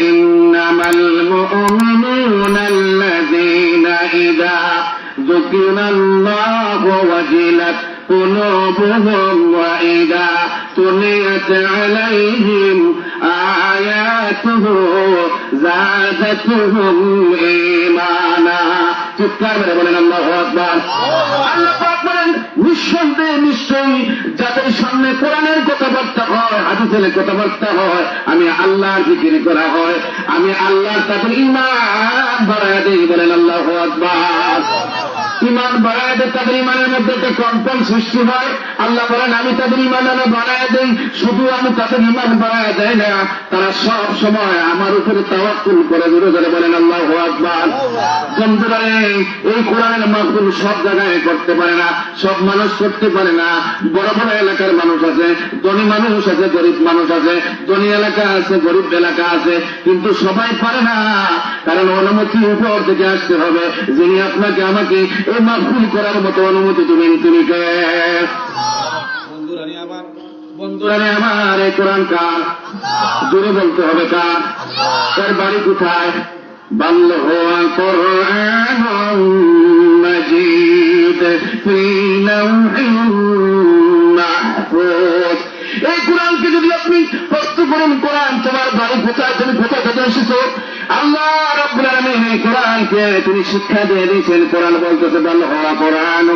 إنما المؤمنون الذين إذا ذكر الله وجلت قلوبهم وإذا تليت عليهم آياته زادتهم إيمانا চিৎকার মেরে বলেন আল্লাহ আকবার আল্লাহ পাক বলেন নিঃসন্দেহে নিশ্চয়ই যাদের সামনে কোরআনের কথাবার্তা হয় হাদিসের কথাবার্তা হয়, আমি আল্লাহর জিকির করা হয়, আমি আল্লাহর তাদের ইমান বাড়ায় দিই বলেন আল্লাহ আকবার। ইমান বাড়ায় দেয়, তাদের ইমানের মধ্যে একটা কম্পন সৃষ্টি হয়। আল্লাহ বলেন, আমি তাদের ইমান আমি বাড়ায় দেই, শুধু আমি তাদের ইমান বাড়ায় দেয় না, তারা সব সময় আমার উপরে তাওয়াক্কুল করে। দূরে ধরে বলেন, আল্লাহ আকবার। বন্ধুরা এই কোরআনের মাহফিল সব জায়গায় করতে পারে না, সব মানুষ করতে পারে না। বড় বড় এলাকার মানুষ আছে, ধনী মানুষ আছে, গরিব মানুষ আছে, ধনী এলাকা আছে, গরিব এলাকা আছে, কিন্তু সবাই পারে না। কারণ অনুমতি উপর থেকে আসতে হবে। যিনি আপনাকে আমাকে এই মাহফিল করার মতো অনুমতি দিবেন তিনি কে? বন্ধুরা নিয়ে আবার বন্ধুরা রে আমার এই কোরআন কার? জোরে বলতে হবে কার? তার বাড়ি কোথায়? বাল্য হওয়া কোরআন মজিদ এই কোরআনকে যদি আপনি প্রশ্ন করেন কোরআন তোমার বাড়ি কোথায়? তুমি কোথায় থেকে এসেছ? আল্লাহ তিনি শিক্ষা দিয়ে দিয়েছেন। কোরআন বলতেছে কোরআন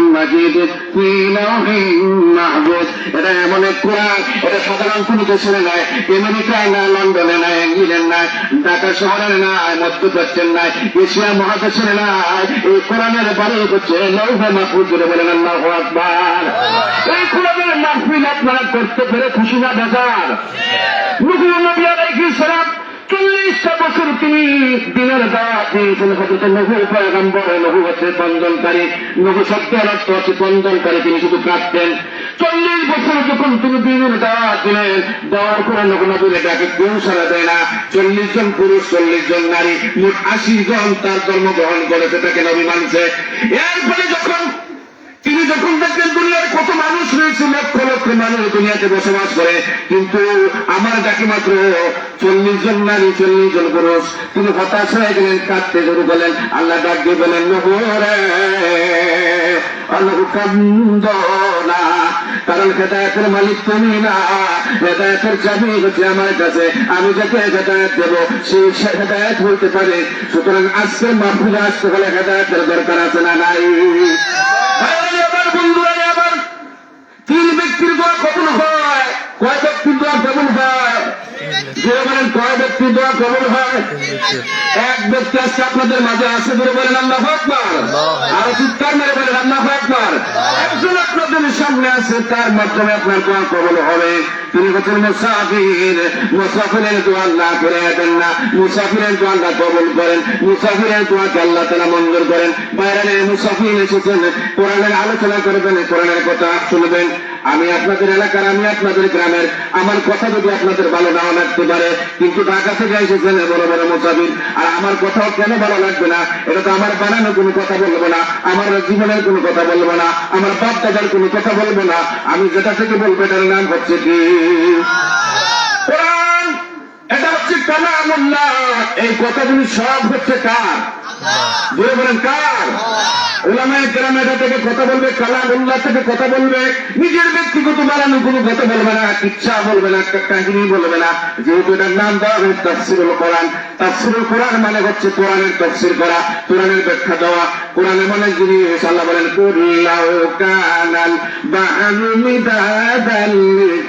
এটা এমন এক কোরআন, এটা সাধারণ কোনো দেশের নয় আমেরিকায় না লন্ডনে নাই, ইংল্যান্ড নাই, ঢাকা শহরের নাই মধ্যপ্রাচ্যের নাই, এশিয়া মহাদেশের নাই। এই কোরআনের বাড়ি হচ্ছে লৌহ মাহফুজ বলে বলেন আল্লাহ আকবার। এই কোরআনের মাহফিল আপনারা করতে পেরে খুশি না, বেজার। নবী আলাইহিস সালাম চল্লিশটা বছর তিনি দিনের চল্লিশ জন পুরুষ, চল্লিশ জন নারী, মোট আশি জন তার জন্মগ্রহণ করেছে, তাকে নবী মানছে। যখন, তিনি যখন দেখলেন দুনিয়ার কত মানুষ রয়েছে, লক্ষ লক্ষ মানুষ দুনিয়াতে বসবাস করে, কিন্তু আমার ডাকে মাত্র চল্লিশ জন নারী, চল্লিশ জন পুরুষ। তিনি হতাশ হয়ে গেলেন, কাঁদতে শুরু করলেন। আল্লাহ ডাক দিয়ে বলেন কারণ হেদায়তের মালিক তুমি না। হেদায়তের চাবি হচ্ছে আমার কাছে। আমি যাকে হেদায়ত দেবো সেই হেদায়ত বলতে পারে। সুতরাং আজকের মাহফিলে আসতে হলে হেদায়তের দরকার আছে না নাই ভাইরা আবার বন্ধুরা আবার তিন ব্যক্তির দোয়া কবুল হয় কয় ব্যক্তির দোয়া কবুল হয়? যে বলেন কয় ব্যক্তির দোয়া কবুল হয়? এক ব্যক্তি আজকে আপনাদের মাঝে আসে ধরে বলেন আল্লাহ আকবার। আর চিৎকার মেরে বলেন আল্লাহ আকবার। একজন আপনাদের সামনে আছে তার মাধ্যমে আপনার দোয়া কবুল হবে। তিনি হচ্ছেন মুসাফির। মুসাফিরের দোয়া আল্লাহ করে দেন না। মুসাফিরের দোয়া আল্লাহ কবুল করেন। মুসাফিরের দোয়াকে আল্লাহ তারা মঞ্জুর করেন। বাইরে মুসাফির এসেছেন। কোরআনের আলোচনা করবেন কোরআনের কথা শুনবেন। আমি আপনাদের এলাকার আমি আপনাদের গ্রামের। আমার কথা যদি আপনাদের ভালো নাও লাগতে পারে কিন্তু ঢাকা থেকে এসেছেন বড় বড় মুসাফির। আর আমার কথাও কেন ভালো লাগবে না? এটা তো আমার বানানো কোনো কথা বলব না আমার জীবনের কোনো কথা বলব না আমার বাপ দাদার কোনো কথা বলব না। আমি যেটা থেকে বলব এটার নাম হচ্ছে কি? এটা হচ্ছে কালামুল্লাহ। এই কথাগুলি সব হচ্ছে কার? বলে বলেন কার? ওলামায় গ্রাম এটা থেকে কথা বলবে কালা উল্লাহ থেকে কথা বলবে, নিজের ব্যক্তিগত বাড়ানো কোনো কথা বলবে না, ইচ্ছা বলবে না, একটা কাহিনী বলবে না। যেহেতু এটার নাম দেওয়া হয়েছে তাফসিরুল কোরআন। তাফসিরুল কোরআন মানে হচ্ছে কোরআনের তফসির করা, কোরআনের ব্যাখ্যা দেওয়া। কোরআনে মানে যিনি সাল্লাহ বলেন কুল্লাহ কানাল বাহানু মিদাদাল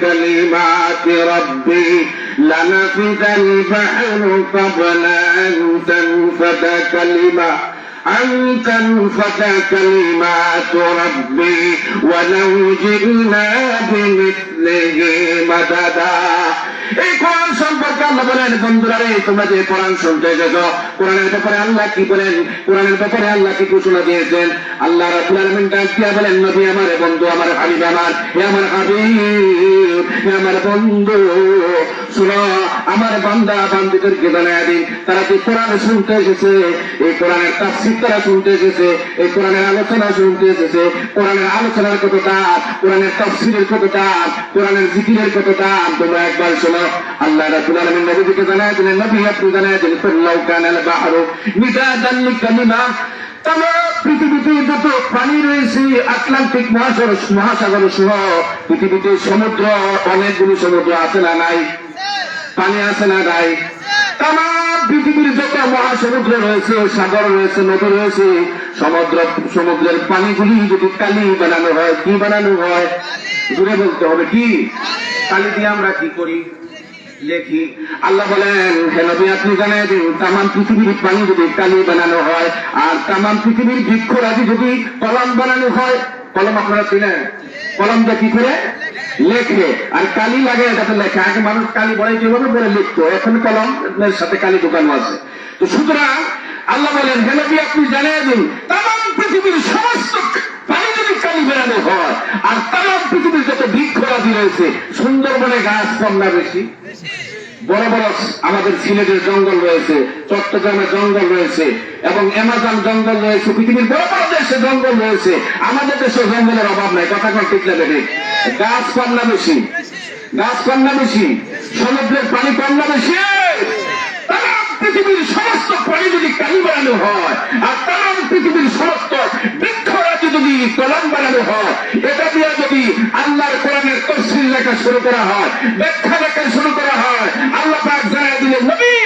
কালিমাতি রাব্বি লানাফিদাল বাহরু ক্বাবলা আন তানফাদা কালিমা। أن تنفد كلمات ربي ولو جئنا بمثله مددا. এই কোরআন সম্পর্কে আল্লাহ বলেন, বন্ধুরা রে, তোমরা যে কোরআন শুনতে এসেছ, কোরআনের ব্যাপারে আল্লাহ কি বলেন? কোরআনের ব্যাপারে আল্লাহ কি ঘোষণা দিয়েছেন? আল্লাহ রাব্বুল আলামিন ডাক বলেন, নবী আমার বন্ধু আমার, হাবিব আমার, হে আমার হাবিব, হে আমার বন্ধু, শুনো, আমার বান্দা বান্দিদেরকে জানায় দিন। তারা যে কোরআন শুনতে এসেছে, এই কোরআনের তাফসীর তারা শুনতে এসেছে, এই কোরআনের আলোচনা শুনতে এসেছে, কোরআনের আলোচনার কত দাম কোরআনের তাফসীরের কত দাম কোরআনের জিকিরের কত দাম তোমরা একবার শোনো আল্লাহ রাব্বুল আলামিন নবীকে জানায় দিলেন নবী আপনি জানায় দিলেন কুল্লাউ কানাল বাহরু মিদাদান লিকালিমা। তাম পৃথিবীতে যত পানি রয়েছে, আটলান্টিক মহাসাগর মহাসাগর সহ পৃথিবীতে সমুদ্র, অনেকগুলো সমুদ্র আছে না নাই? পানি আছে না নাই? তাম পৃথিবীর যত মহাসমুদ্র রয়েছে, সাগর রয়েছে, নদী রয়েছে, সমুদ্র, সমুদ্রের পানিগুলি যদি কালি বানানো হয়, কি বানানো হয়? দূরে বলতে হবে কি? কালি দিয়ে আমরা কি করি? লেখি আল্লাহ বলেন, হে নবী, আপনি জানেন তাম পৃথিবীর পানি যদি কালি বানানো হয়, আর তাম পৃথিবীর বৃক্ষরাজি যদি কলম বানানো হয়, কলম আপনারা চিনেন? কলম দিয়ে কি করে? লেখে। আর কালি লাগে, যাতে লেখে। আগে মানুষ কালি বলে যেভাবে বলে লিখতো, এখন কলম এর সাথে কালি দোকান আছে। তো সুতরাং আল্লাহ বলেন, হে আপনি জানিয়ে দিন তাম পৃথিবীর সমস্ত পানি কালি বেরানো হয়। আর তাম পৃথিবীর যত বৃক্ষরাজি রয়েছে, সুন্দরবনে গাছ কম না বেশি। বড় বড় আমাদের সিলেটের জঙ্গল রয়েছে, চট্টগ্রামের জঙ্গল রয়েছে, এবং অ্যামাজন জঙ্গল রয়েছে, পৃথিবীর বড় বড় দেশে জঙ্গল রয়েছে। আমাদের দেশে জঙ্গলের অভাব নাই, কথা কম ঠিক লাগে গাছ কম না বেশি। গাছ কম না বেশি। সমুদ্রের পানি কম না বেশি। তারা পৃথিবীর সমস্ত পানি যদি কালি বানানো হয়, আর তারা পৃথিবীর সমস্ত বৃক্ষরাজি যদি কলম বানানো হয়, এটা দিয়ে যদি আল্লাহর কোরআনের তফসিল লেখা শুরু করা হয়, ব্যাখ্যা লেখা শুরু করা হয়, আল্লাহ পাক জানায় দিলেন, নবী,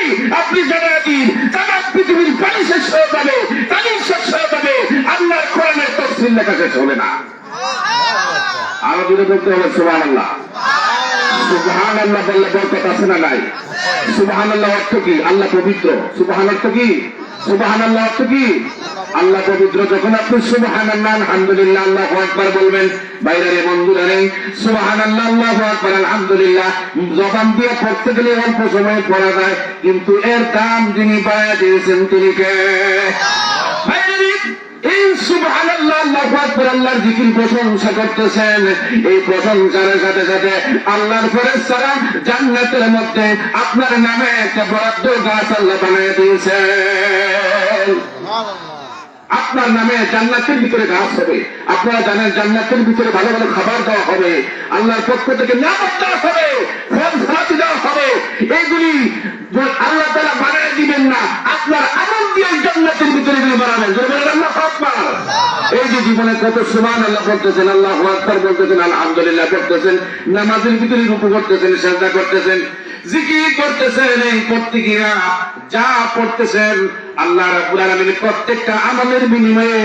আপনি জানায় দিন তারা পৃথিবীর পানি শেষ হয়ে যাবে পানি শেষ হয়ে যাবে, আল্লাহর কোরআনের তফসিল লেখা শেষ হবে না। আরও দূরে বলতে হবে সুবাহ আল্লাহ সুবহান আল্লাহ বললে বরকত আছে না নাই? সুবহান আল্লাহ অর্থ কি? আল্লাহ পবিত্র। সুবহান অর্থ কি? সুবহান আল্লাহ অর্থ কি? আল্লাহ পবিত্র যখন আপনি সুবহান আল্লাহ আলহামদুলিল্লাহ, আল্লাহ একবার বলবেন, বাইরে বন্ধুরা নেই সুবহান আল্লাহ আল্লাহ একবার আলহামদুলিল্লাহ, জবান দিয়ে পড়তে গেলে অল্প সময় পড়া যায়, কিন্তু এর দাম যিনি পায়া দিয়েছেন তিনি কে? এই আল্লাহর জিকির প্রশংসা করতেছেন। এই প্রশংসার সাথে সাথে আল্লাহর জান্নাতের মধ্যে আপনার নামে একটা বরাদ্দ গাছ আল্লাহ বানিয়ে দিয়েছেন। আপনার নামে জান্নাতের ভিতরে গাছ হবে। আপনারা জানেন জান্নাতের ভিতরে ভালো ভালো খাবার দেওয়া হবে। আল্লাহর পক্ষ থেকে দেওয়া হবে। ফল দেওয়া হবে। এইগুলি আল্লাহ তারা দিবেন না। আপনার আমল দিয়ে জান্নাতের ভিতরে যদি বলেন, আল্লাহ আকবার। এই যে জীবনে কত সমান আল্লাহ করতেছেন আল্লাহ আকবার বলতেছেন, আলহামদুলিল্লাহ করতেছেন নামাজের ভিতরে রূপু করতেছেন শ্রদ্ধা করতেছেন, জিকির করতেছেন, এই করতে গিয়া যা পড়তেছেন, আল্লাহ রাব্বুল আলামিন প্রত্যেকটা আমলের বিনিময়ে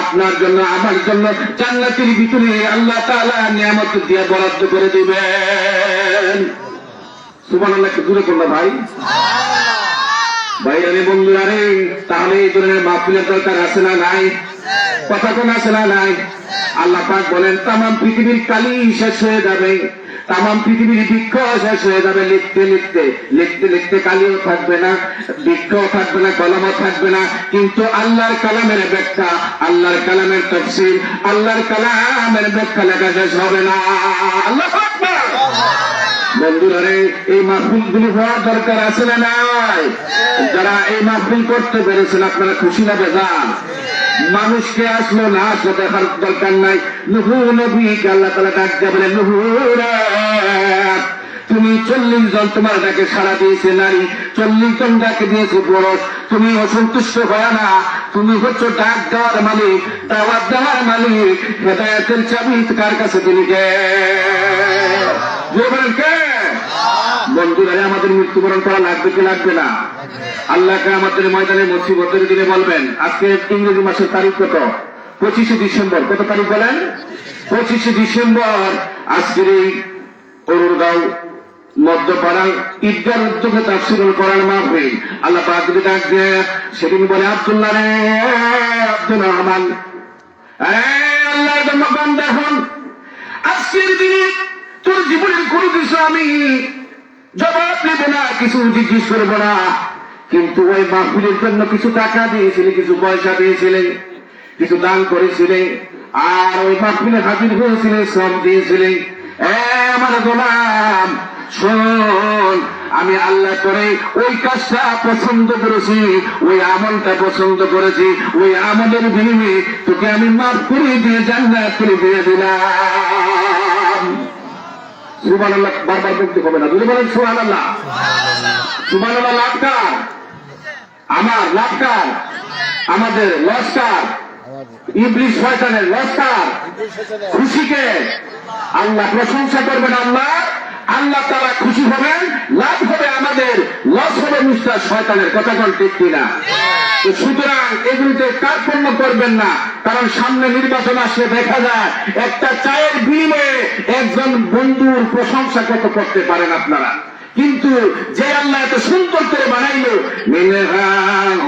আপনার জন্য, আমার জন্য জান্নাতের ভিতরে আল্লাহ তাআলা নিয়ামত দিয়ে বরাদ্দ করে দিবেন। সুবহানাল্লাহ, একটু দূরে করল ভাই। আরে বন্ধুরা তাহলে এই ধরনের মাহফিলের দরকার আছে না নাই? কথা কোন আছে না নাই? আল্লাহ পাক বলেন তাম পৃথিবীর কালি শেষ হয়ে যাবে। তাম পৃথিবীর বৃক্ষ শেষ হয়ে যাবে লিখতে লিখতে। লিখতে লিখতে কালিও থাকবে না, বৃক্ষও থাকবে না, কলমও থাকবে না। কিন্তু আল্লাহর কালামের ব্যাখ্যা, আল্লাহর কালামের তফসিল, আল্লাহর কালামের ব্যাখ্যা লেখা শেষ হবে না। আল্লাহ বন্ধুরা এই মাহফিল গুলি হওয়ার দরকার আছে না নাই? যারা এই মাহফিল করতে পেরেছেন, আপনারা খুশি না বেজান মানুষকে আসলো না, আসলো দেখার দরকার নাই। নুহু নবীকে আল্লাহ তালা ডাক বলে নুহু তুমি চল্লিশ জন তোমার ডাকে সারা দিয়েছে, নারী। চল্লিশ জন ডাকে দিয়েছে, পুরুষ। তুমি অসন্তুষ্ট হয় না। তুমি হচ্ছে ডাক দেওয়ার মালিক, দাওয়াত দেওয়ার মালিক। হেদায়তের চাবি কার কাছে বলেন কে? বন্ধুরা আমাদের মৃত্যুবরণ করা লাগবে কি লাগবে না? আল্লাহকে আমাদের ময়দানে মুসিবতের দিনে বলবেন, আজকে ইংরেজি মাসের তারিখ কত? পঁচিশে ডিসেম্বর, কত তারিখ বলেন? পঁচিশে ডিসেম্বর, আজকের এই মাহফিল। আল্লাহ সেদিন বলে, আব্দুল্লাহ রে জীবনের কিছু আমি জবাব নেব না, কিছু জিজ্ঞেস করব না। কিন্তু ওই মাহফিলের জন্য কিছু টাকা দিয়েছিলেন কিছু পয়সা দিয়েছিলেন কিছু দান করেছিলেন আর ওই মাহফিলে হাজির হয়েছিলেন সব দিয়েছিলেন আমার গোলাম, শোন, আমি আল্লাহ করে ওই কাজটা পছন্দ করেছি, ওই আমলটা পছন্দ করেছি, ওই আমলের বিনিময়ে তোকে আমি মাফ করে দিয়ে জান্নাত করে দিয়ে দিলাম। সুবান আল্লাহ বারবার বলতে হবে না। যদি বলেন সুবান আল্লাহ সুবান আল্লাহ লাভকার আমার লাভকার আমাদের লস্কার ইবলিশ শয়তানের লস্কার খুশিকে আল্লাহ প্রশংসা করবেন আল্লাহ। আল্লাহ তারা খুশি হবেন লাভ হবে আমাদের লস হবে মিস্টার শয়তানের কথা কোন ঠিক কিনা? সুতরাং এগুলিতে কার্পণ্য করবেন না কারণ সামনে নির্বাচন আসলে দেখা যায় একটা চায়ের বিনিময়ে একজন বন্ধুর প্রশংসা কত করতে পারেন আপনারা। কিন্তু যে আল্লাহ এত সুন্দর করে বানাইলো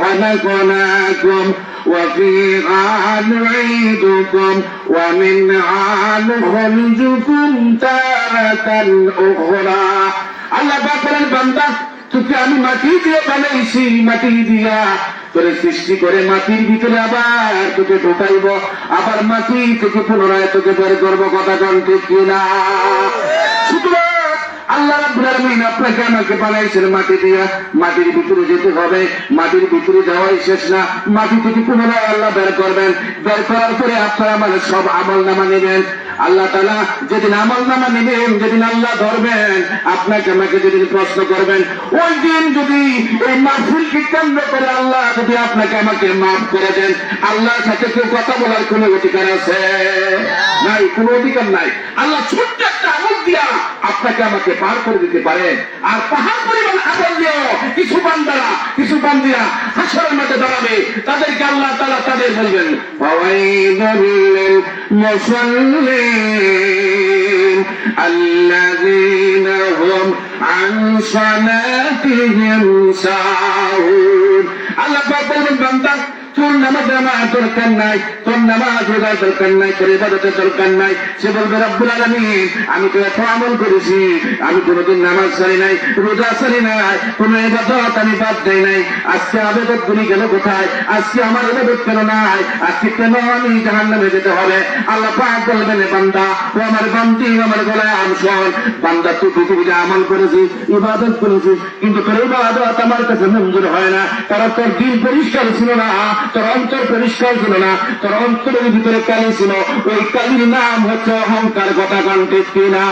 খলাকনাকুম وفيها نعيدكم ومنها نخرجكم تارة أخرى আল্লাহ পাক বলেন বান্দা তোকে আমি মাটি দিয়ে বানাইছি মাটি দিয়া তোরে সৃষ্টি করে মাটির ভিতরে আবার তোকে ঢোকাইব আবার মাটি থেকে পুনরায় তোকে বের করবো কথা কন ঠিক কিনা সুতরাং আল্লাহ রাব্বুল আলামিন আপনাকে আমাকে বানাইছেন মাটি দিয়া। মাটির ভিতরে যেতে হবে। মাটির ভিতরে যাওয়াই শেষ না। মাটি থেকে পুনরায় আল্লাহ বের করবেন। বের করার পরে আপনারা আমাদের সব আমল নামা নেবেন। আল্লাহ তালা যেদিন আমল নামা নেবেন, যেদিন আল্লাহ ধরবেন, আপনাকে আমাকে যেদিন প্রশ্ন করবেন, ওই দিন যদি এই মাহফিলকে কেন্দ্র করে আল্লাহ যদি আপনাকে আমাকে মাফ করে দেন, আল্লাহর সাথে কেউ কথা বলার কোনো অধিকার আছে? নাই, কোনো অধিকার নাই। আল্লাহ ছোট্ট একটা আমল দিয়া আপনাকে আমাকে পার করে দিতে পারেন আর পাহাড় পরিমাণ আমল দিয়েও কিছু বান্দারা, কিছু বান্দিরা হাসরের মাঠে দাঁড়াবে, তাদেরকে আল্লাহ তালা তাদের বলবেন আল্লাযীনা হুম আন সালাতিহিম সাহুন আল্লাহ পাক বলবেন বান্দা তোর নামাজ আমার দরকার নাই, তোর নামাজ রোজার দরকার নাই, তোর ইবাদতের দরকার নাই। সে বলবে, রব্বুল আলামিন, আমি তো এত আমল করেছি, আমি কোনোদিন নামাজ ছাড়ি নাই, রোজা ছাড়ি নাই, কোন ইবাদত আমি বাদ দেই নাই। আজকে আবেদত গুলি গেল কোথায়? আজকে আমার ইবাদত কেন নাই? আজকে কেন আমি জাহান নামে যেতে হবে? আল্লাহ পাক বলবেন, "এ বান্দা, ও আমার বান্দি আমার গোলাম, শোন, বান্দা, তুই পৃথিবীতে আমল করেছি ইবাদত করেছি কিন্তু তোর ইবাদত আমার কাছে মঞ্জুর হয় না, কারণ তোর দিন পরিষ্কার ছিল না। তোর অন্তর পরিষ্কার ছিল না, তোর অন্তরের ভিতরে কালি ছিল, ওই কালির নাম হচ্ছে অহংকার কথা কণ্ঠে কিনা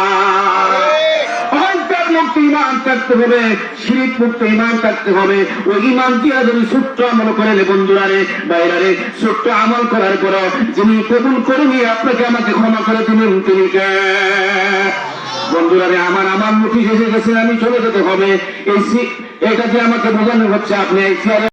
মুক্ত ইমান থাকতে হবে, শিরিক মুক্ত ইমান থাকতে হবে। ওই ইমান দিয়া যদি ছোট্ট আমল করেন বন্ধুরা রে বাইরা রে ছোট্ট আমল করার পর যিনি কবুল করে আপনাকে আমাকে ক্ষমা করে দিলেন তিনি কে? বন্ধুরা রে, আমার আমার মুঠি এসে গেছে, আমি চলে যেতে হবে। এই এটা যে আমাকে বোঝানো হচ্ছে, আপনি